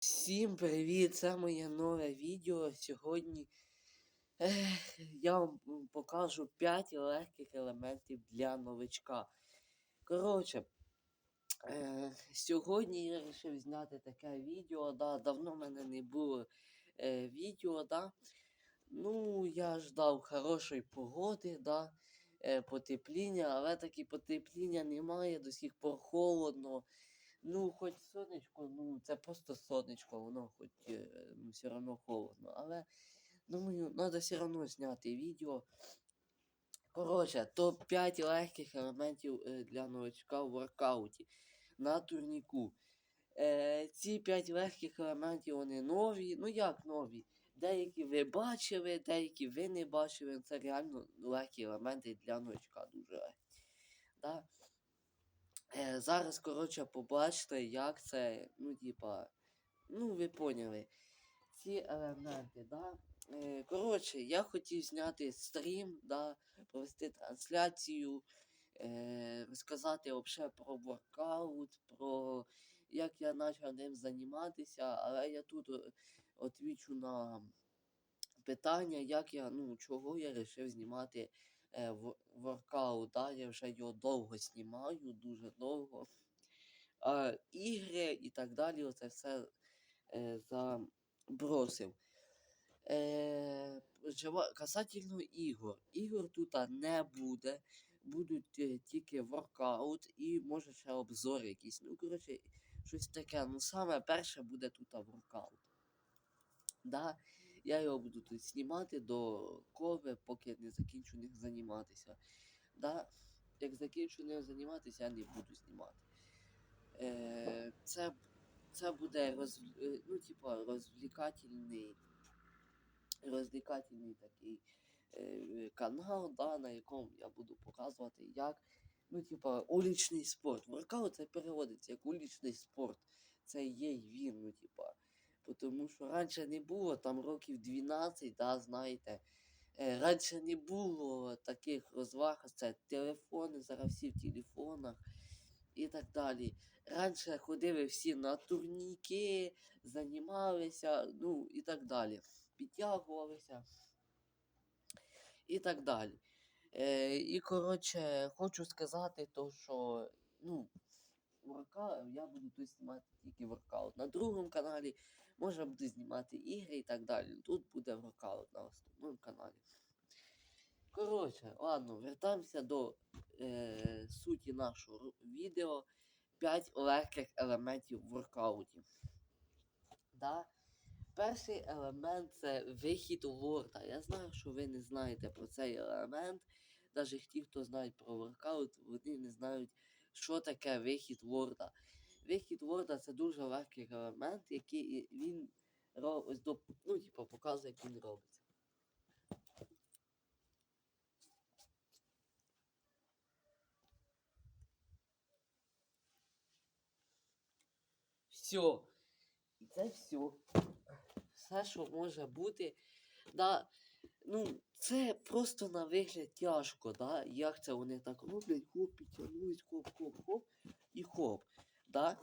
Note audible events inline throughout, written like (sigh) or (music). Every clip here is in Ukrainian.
Всім привіт! Це моє нове відео. Сьогодні ех, я вам покажу 5 легких елементів для новичка. Коротше, е, сьогодні я вирішив зняти таке відео. Да, давно в мене не було е, відео. Да. Ну, я ждав хорошої погоди, да, е, потепління, але таки потепління немає, до сих пор холодно. Ну, хоч сонечко, ну це просто сонечко, воно хоч е, ну, все одно холодно. Але думаю, треба все одно зняти відео. Коротше, топ-5 легких елементів е, для новачка в воркауті на турніку. Е, ці 5 легких елементів вони нові. Ну як нові? Деякі ви бачили, деякі ви не бачили. Це реально легкі елементи для новачка дуже легкі. Да? Зараз, коротше, побачите, як це, ну, типа, ну, ви поняли. Ці елементи, да. Е, коротше, я хотів зняти стрім, да, провести трансляцію, е, розказати взагалі про воркаут, про як я почав ним займатися, але я тут е, відвічу на питання, як я, ну, чого я вирішив знімати е, в- Я вже його довго знімаю, дуже довго. А, ігри і так далі, оце все е, забросив. Е, касательно ігор. Ігор тут не буде. Будуть е, тільки воркаут і може ще обзор якийсь. Ну, коротше, щось таке. Ну, саме перше буде тут воркаут. Да, я його буду тут знімати до кови, поки не закінчу ним займатися. Да, як закінчу ним займатися, я не буду знімати. Е, це, це буде роз, е, ну, типа, розвлікательний, розвлікательний такий е, канал, да, на якому я буду показувати, як ну, типа, улічний спорт. Воркаут це переводиться як улічний спорт. Це є він, ну, типа. Тому що раніше не було там років 12, да, знаєте. Е, раніше не було таких розваг, це телефони, зараз всі в телефонах і так далі. Раніше ходили всі на турніки, займалися, ну і так далі. Підтягувалися і так далі. Е, і коротше, хочу сказати, то, що ну, ворка, я буду тут знімати тільки воркаут. На другому каналі може буду знімати ігри і так далі. Тут буде воркаут на основному каналі. Коротше, ладно, вертаємося до е, суті нашого відео. 5 легких елементів в воркауті. Да? Перший елемент це вихід лорда. Я знаю, що ви не знаєте про цей елемент. Навіть ті, хто знають про воркаут, вони не знають, що таке вихід лорда. Вихід лорда це дуже легкий елемент, який він ось ну, типу, показує, як він робиться. Все. І це все. Все, що може бути. Да, ну, це просто на вигляд тяжко, да? Як це вони так роблять, хоп, підтягнулись, хоп, хоп, хоп і хоп. Да?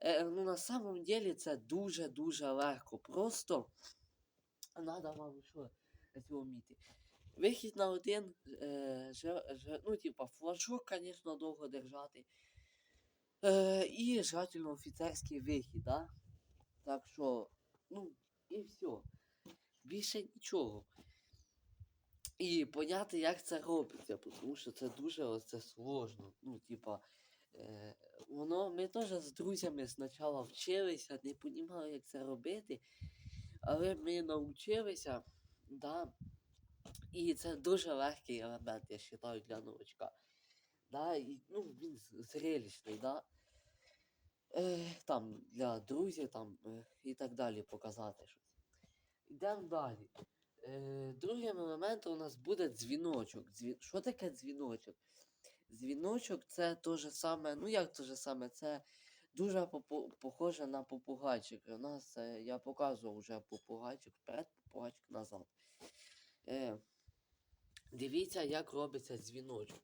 Е, ну, на самом деле це дуже-дуже легко. Просто треба вам що цього. Вихід на один, е, же, же, ну, типа, флажок, звісно, довго держати. Е, і желательно офіцерський вихід, да? Так що, ну, і все. Більше нічого. І поняти, як це робиться, тому що це дуже ось це сложно. Ну, типа, е, воно, ми теж з друзями спочатку вчилися, не розуміли, як це робити. Але ми навчилися, да, і це дуже легкий елемент, я вважаю, для новачка. Да, і, ну, він зрелищний, да. Е, там для друзів там, е, і так далі показати щось. Йдемо далі. Е, другим елементом у нас буде дзвіночок. Дзві... Що таке дзвіночок? Дзвіночок це те же саме, ну як те же саме, це дуже похоже на попугайчик. У нас е, я показував вже попугайчик вперед, попугайчик назад. Е, дивіться, як робиться дзвіночок.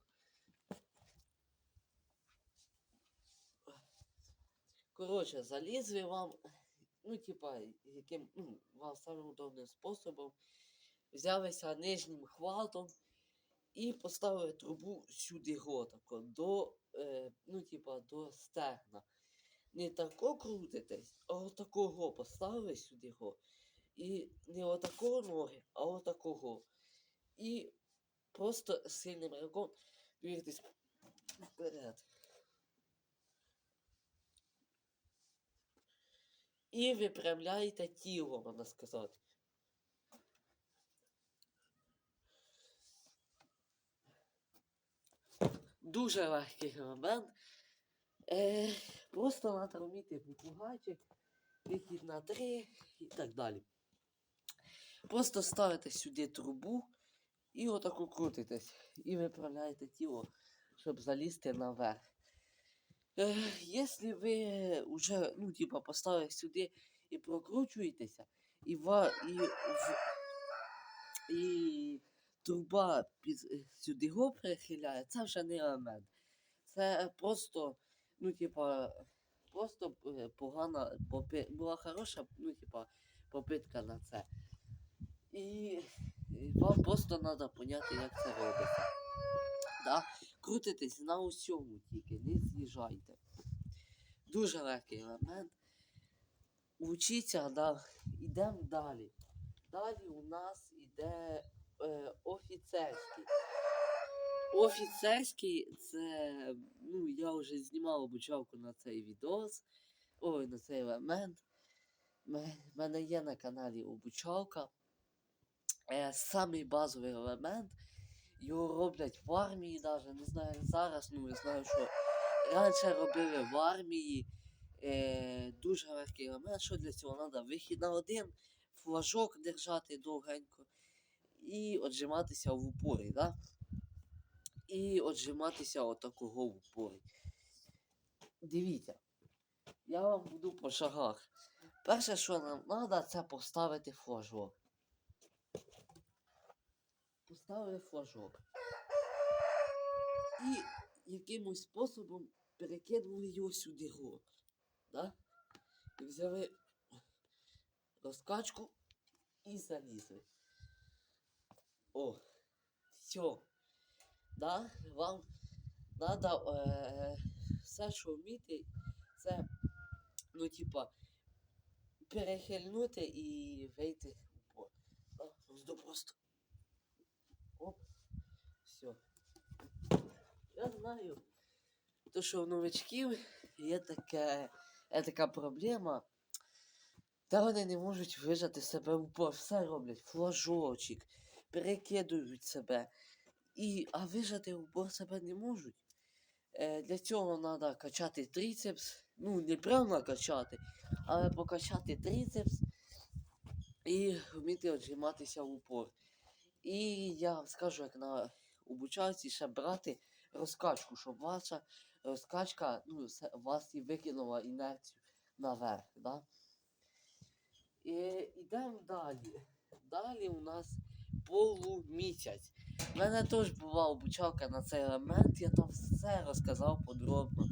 Коротше, залізли вам ну, типа, яким, ну, вам самим удобним способом, взялися нижнім хватом і поставили трубу сюди го, до, е, ну, типа, до стегна. Не тако крутитесь, а отакого поставили сюди го. І не отакого ноги, а отакого. І просто сильним руком двигайтесь вперед. І виправляєте тіло, можна сказати. Дуже легкий елемент. Е, просто треба вміти попугайчик, вихід на три і так далі. Просто ставите сюди трубу і отаку крутитесь. І виправляєте тіло, щоб залізти наверх. Е, Якщо ви вже, ну, типа, поставили сюди і прокручуєтеся, і, ва, і, і труба під, е, сюди го перехиляє, це вже не елемент. Це просто, ну, типа, просто е, погана була хороша, ну, типа, попитка на це. І вам просто треба поняти, як це робиться. Да? Крутитесь на усьому тільки, не з'їжджайте. Дуже легкий елемент. Учіться, да. Ідемо далі. Далі у нас іде е, офіцерський. Офіцерський це, ну, я вже знімав обучалку на цей відос, ой, на цей елемент. У мене є на каналі обучалка. Е, самий базовий елемент. Його роблять в армії, навіть не знаю зараз, ну я знаю, що раніше робили в армії. Е, дуже легкий елемент. Що для цього треба? Вихід на один, флажок держати довгенько і отжиматися в упорі, да? І отжиматися отакого в упорі. Дивіться, я вам буду по шагах. Перше, що нам треба, це поставити флажок. Поставили флажок. І якимось способом перекинули його сюди го. Да? І взяли розкачку і залізли. О, все. Да? Вам треба е, все, що вміти, це, ну, типа, перехильнути і вийти в бок. Да? Просто. Оп, все. Я знаю, то що в новичків є таке, є така проблема, та вони не можуть вижати себе в упор. Все роблять, флажочок, перекидують себе. І, а вижати упор себе не можуть. Е, для цього треба качати трицепс. Ну, не прямо качати, але покачати трицепс і вміти отжиматися в упор. І я скажу, як на обучалці ще брати розкачку, щоб ваша розкачка ну, вас і викинула інерцію наверх. Да? І йдемо далі. Далі у нас полумісяць. У мене теж була обучалка на цей елемент, я там все розказав подробно,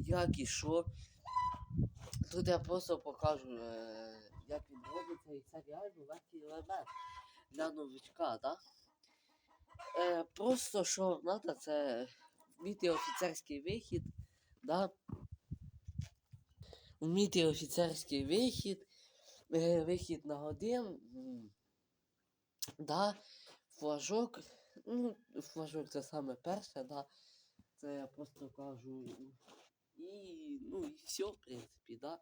як і що. Тут я просто покажу, е, як він робиться, і це реально легкий елемент для новичка, так? Е, просто що треба, це вміти офіцерський вихід, да? вміти офіцерський вихід, е, вихід на один, м, да? флажок, ну, флажок це саме перше, да? це я просто кажу. І, ну, і все, в принципі, да?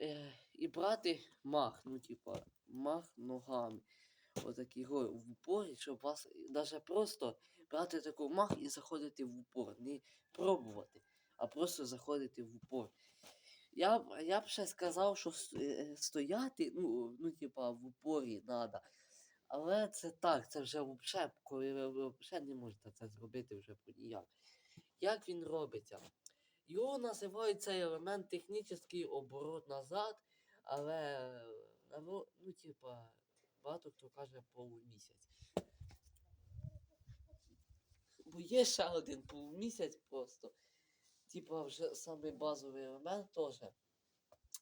Е, і брати мах, ну, типа, мах ногами. Отакий го в упорі, щоб вас навіть просто брати таку мах і заходити в упор. Не пробувати, а просто заходити в упор. Я, б- я б ще сказав, що е, стояти, ну, ну, типа, в упорі треба. Але це так, це вже взагалі, коли ви взагалі не можете це зробити вже ніяк. Як він робиться? Його називають цей елемент технічний оборот назад, але е, ну, типа, багато хто каже полумісяць. Бо є ще один полумісяць просто. Типа вже самий базовий елемент теж.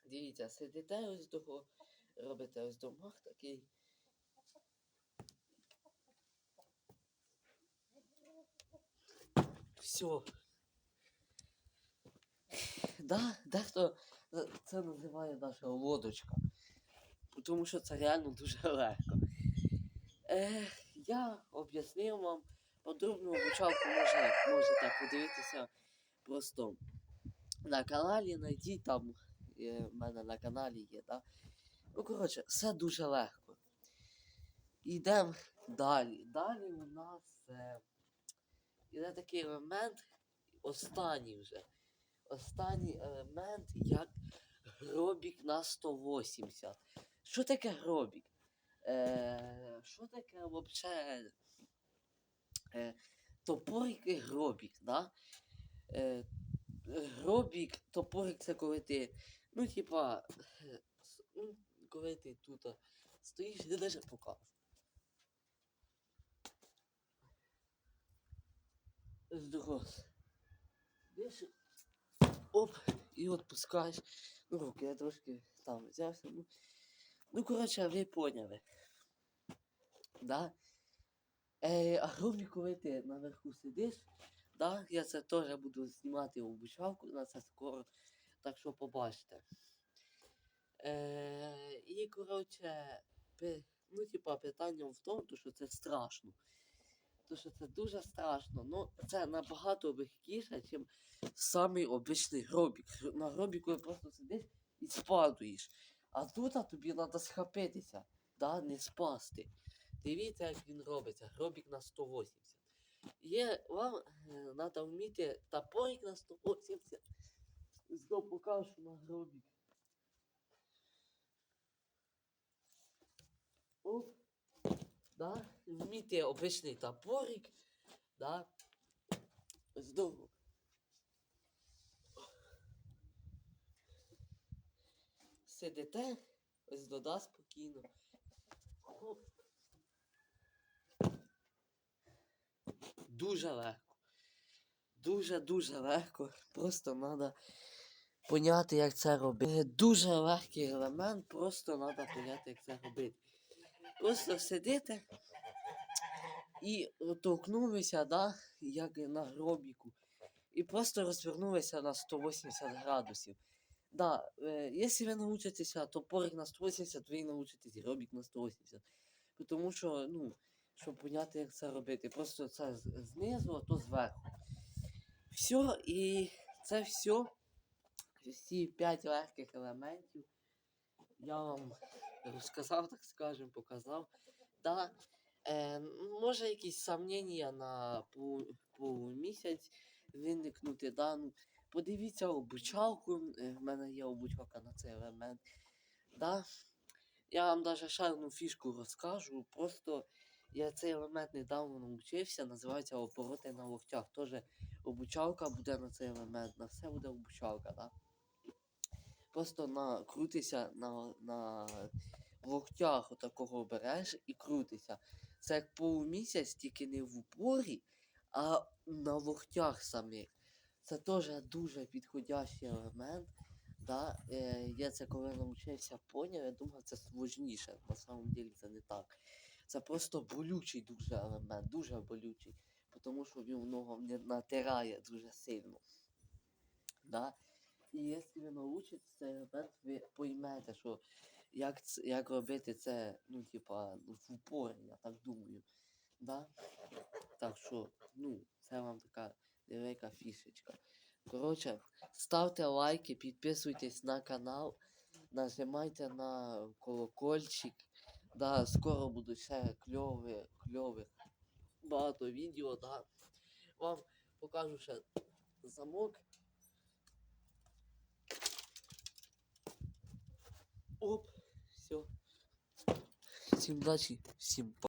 Дивіться, сидите ось того, робите ось домах такий. Все. Да, дехто це називає наша лодочка. Тому що це реально дуже легко. Е, я об'яснив вам подробну обучалку може, можете подивитися просто на каналі, знайдіть там, е, в мене на каналі є, да? Ну, коротше, все дуже легко. Йдемо далі. Далі у нас е, іде такий елемент, останній вже. Останній елемент як гробік на 180. Що таке гробік? Е, що таке взагалі е, топорик і гробік, да? Е, гробік, топорик це коли ти, ну, типа, (laughs) ну, коли ти тут стоїш, я даже покажу. Здорос. Оп, і відпускаєш. Ну, руки я трошки там взявся. Ну, ну коротше, ви поняли. Да? Е, а гробі, коли ти наверху сидиш, да, я це теж буду знімати обучалку на це скоро, так що побачите. Е, і, коротше, ну, типа, питання в тому, що це страшно. То, що це дуже страшно. Ну, це набагато легкіше, ніж самий обичний гробік. На гробіку просто сидиш і спадуєш. А тут а, тобі треба схопитися, да, не спасти. Дивіться, як він робиться. Гробік на 180. Є, вам треба вміти топорик на 180. Знову покажу на гробік. Оп. Да? Вміти обичний топорик. Да? Знову. Сидите, ось дода спокійно. Оп. Дуже легко. Дуже-дуже легко. Просто треба поняти, як це робити. Дуже легкий елемент, просто треба поняти, як це робити. Просто сидите і торкнулися, да, як на гробіку. І просто розвернулися на 180 градусів. Да, е, якщо ви научитеся топорик на 180, то ви научитесь гробік на 180. Тому що, ну, щоб поняти, як це робити. Просто це знизу, а то зверху. Все, і це все. Всі 5 легких елементів. Я вам розказав, так скажем, показав. Да, е, може якісь сомнення на по, по місяць виникнути. Да? Ну, подивіться обучалку. е, В мене є обучалка на цей елемент. Да? Я вам навіть одну фішку розкажу. Просто я цей елемент недавно навчився, називається обороти на локтях. Теж обучалка буде на цей елемент, на все буде обучалка, да? Просто на, крутися на, на локтях отакого береш і крутися. Це як полумісяць, тільки не в упорі, а на локтях самих. Це теж дуже підходящий елемент. Да? Е, я це коли навчився поняв, я думав, це сложніше. На самом деле це не так. Це просто болючий дуже елемент, дуже болючий. Тому що він ногу натирає дуже сильно. Да? І якщо ви научитесь цей елемент, ви поймете, що як, як робити це, ну, типа, ну, в упорі, я так думаю. Да? Так що, ну, це вам така велика фішечка. Коротше, ставте лайки, підписуйтесь на канал, нажимайте на колокольчик. Да, скоро будуть ще кльові, кльових багато відео, да. Вам покажу ще замок. Оп, все. Всім удачі, всім па.